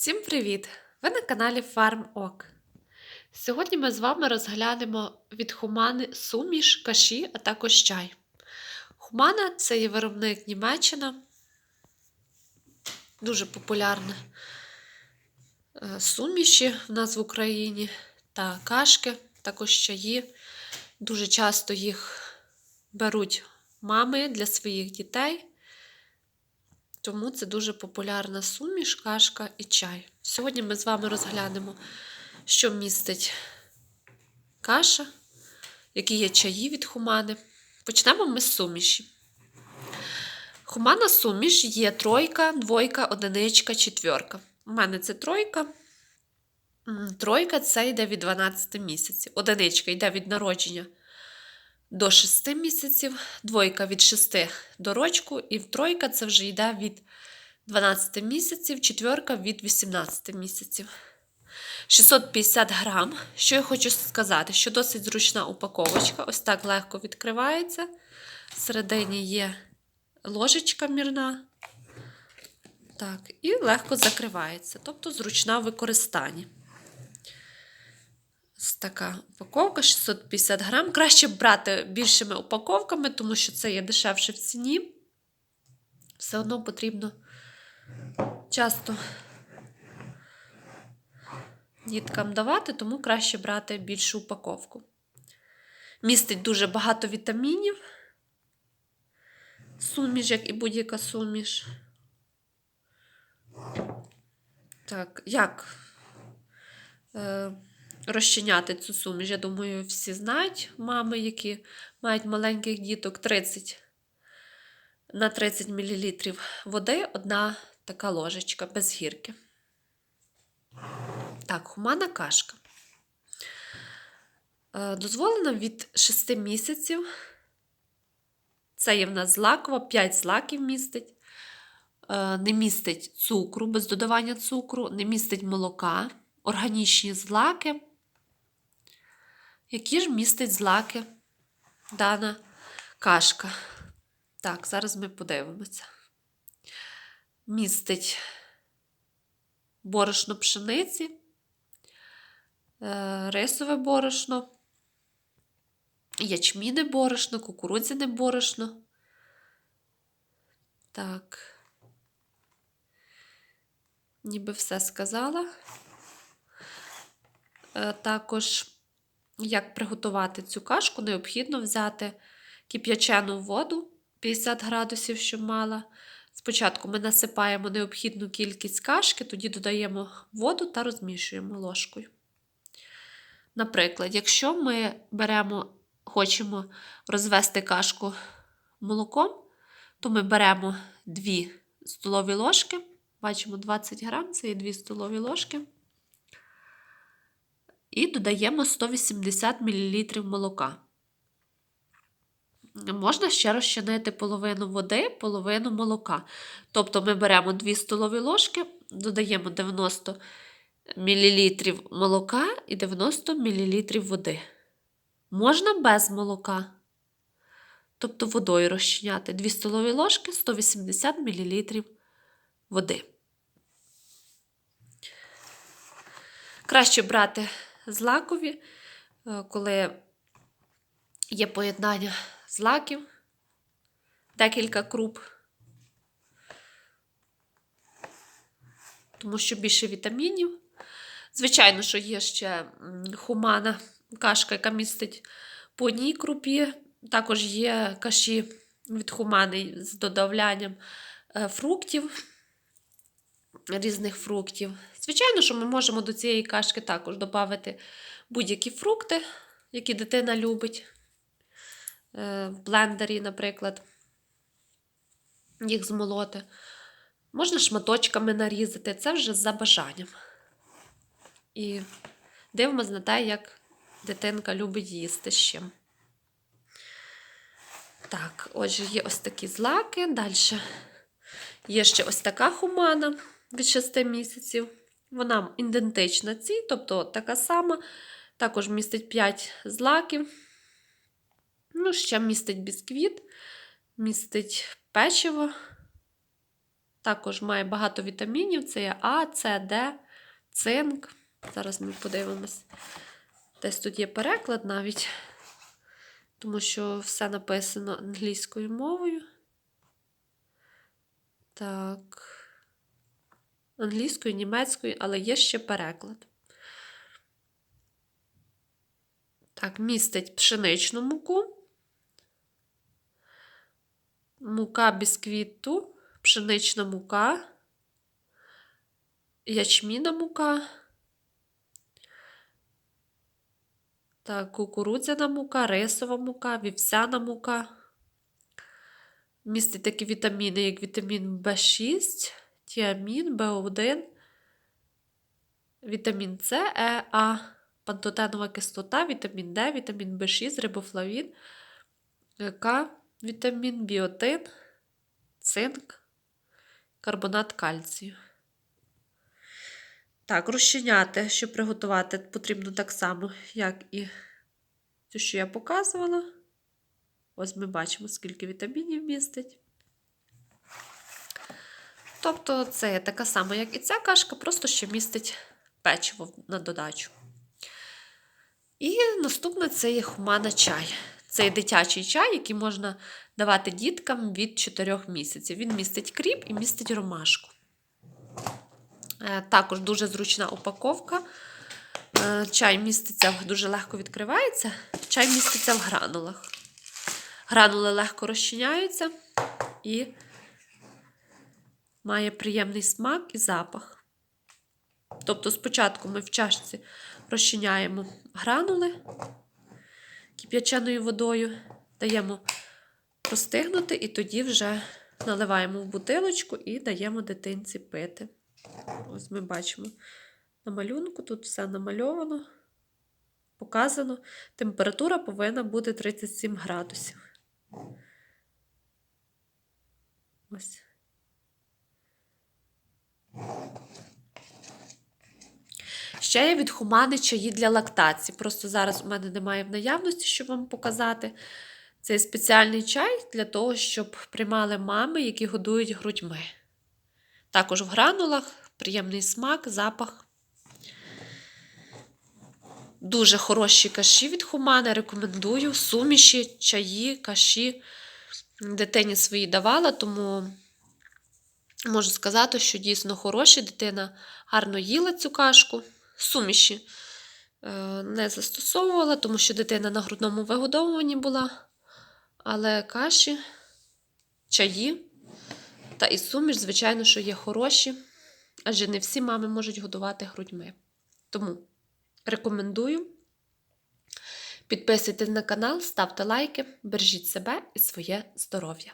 Всім привіт! Ви на каналі FarmOk. Сьогодні ми з вами розглянемо від Хумани суміш, каші, а також чай. Хумана це є виробник Німеччина, дуже популярна е, суміші в нас в Україні та кашки, також чаї. Дуже часто їх беруть мами для своїх дітей. Тому це дуже популярна суміш, кашка і чай. Сьогодні ми з вами розглянемо, що містить каша, які є чаї від хумани. Почнемо ми з суміші. Хумана суміш є тройка, двойка, одиничка, четверка. У мене це тройка. Тройка це йде від 12 місяців. Одиничка йде від народження до 6 місяців, двойка від 6 до рочку, і тройка це вже йде від 12 місяців, четверка від 18 місяців. 650 грам. Що я хочу сказати, що досить зручна упаковочка, ось так легко відкривається. Всередині є ложечка мірна. Так, і легко закривається, тобто зручна в використанні. Така упаковка 650 грам. Краще брати більшими упаковками, тому що це є дешевше в ціні. Все одно потрібно часто діткам давати, тому краще брати більшу упаковку. Містить дуже багато вітамінів. Суміш, як і будь-яка суміш. Так, як? Е, розчиняти цю суміш. Я думаю, всі знають мами, які мають маленьких діток 30 на 30 мл води, одна така ложечка без гірки. Так, хумана кашка. Е, Дозволено від 6 місяців. Це є в нас злакова, 5 злаків містить. Е, Не містить цукру без додавання цукру, не містить молока, органічні злаки. Які ж містить злаки дана кашка? Так, зараз ми подивимося. Містить борошно пшениці, е, рисове борошно, ячміне борошно, кукурудзяне борошно. Так. Ніби все сказала. Е, Також як приготувати цю кашку, необхідно взяти кип'ячену воду 50 градусів, щоб мала. Спочатку ми насипаємо необхідну кількість кашки, тоді додаємо воду та розмішуємо ложкою. Наприклад, якщо ми беремо, хочемо розвести кашку молоком, то ми беремо 2 столові ложки, бачимо 20 грам, це є 2 столові ложки. І додаємо 180 мл молока. Можна ще розчинити половину води, половину молока. Тобто ми беремо 2 столові ложки, додаємо 90 мл молока і 90 мл води. Можна без молока. Тобто водою розчиняти 2 столові ложки 180 мл води. Краще брати злакові, е, коли є поєднання злаків, декілька круп, тому що більше вітамінів. Звичайно, що є ще хумана кашка, яка містить по одній крупі. Також є каші від хумани з додаванням е, фруктів, різних фруктів. Звичайно, що ми можемо до цієї кашки також додати будь-які фрукти, які дитина любить. Е, В блендері, наприклад, їх змолоти. Можна шматочками нарізати, це вже за бажанням. І дивимося на те, як дитинка любить їсти з чим. Так, отже, є ось такі злаки. Далі є ще ось така хумана від 6 місяців. Вона ідентична цій, тобто така сама. Також містить 5 злаків. Ну, ще містить бісквіт, містить печиво, Також має багато вітамінів: це є А, С, Д, цинк. Зараз ми подивимось. Десь тут є переклад навіть, тому що все написано англійською мовою. Так. Англійською, німецькою, але є ще переклад. Так, містить пшеничну муку, мука бісквіту, пшенична мука, ячміна мука, так, кукурудзяна мука, рисова мука, вівсяна мука. Містить такі вітаміни, як вітамін В6, тіамін, В1, вітамін С, Е, А, пантотенова кислота, вітамін Д, вітамін В6, рибофлавін, К, вітамін, біотин, цинк, карбонат кальцію. Так, розчиняти, щоб приготувати, потрібно так само, як і те, що я показувала. Ось ми бачимо, скільки вітамінів містить. Тобто, це така сама, як і ця кашка, просто ще містить печиво на додачу. І наступне це є хумана чай. Це дитячий чай, який можна давати діткам від 4 місяців. Він містить кріп і містить ромашку. Е, Також дуже зручна упаковка. Е, Чай міститься, дуже легко відкривається. Чай міститься в гранулах. Гранули легко розчиняються і має приємний смак і запах. Тобто, спочатку ми в чашці розчиняємо гранули кип'яченою водою, даємо простигнути, і тоді вже наливаємо в бутилочку і даємо дитинці пити. Ось ми бачимо на малюнку, тут все намальовано, показано. Температура повинна бути 37 градусів. Ось. Ще є від хумани чаї для лактації. Просто зараз у мене немає в наявності, щоб вам показати. Це спеціальний чай для того, щоб приймали мами, які годують грудьми. Також в гранулах приємний смак, запах. Дуже хороші каші від хумани. Рекомендую. Суміші, чаї, каші дитині свої давала, тому можу сказати, що дійсно хороші. Дитина гарно їла цю кашку. Суміші е, не застосовувала, тому що дитина на грудному вигодовуванні була. Але каші, чаї та і суміш, звичайно, що є хороші, адже не всі мами можуть годувати грудьми. Тому рекомендую. Підписуйтесь на канал, ставте лайки, бережіть себе і своє здоров'я.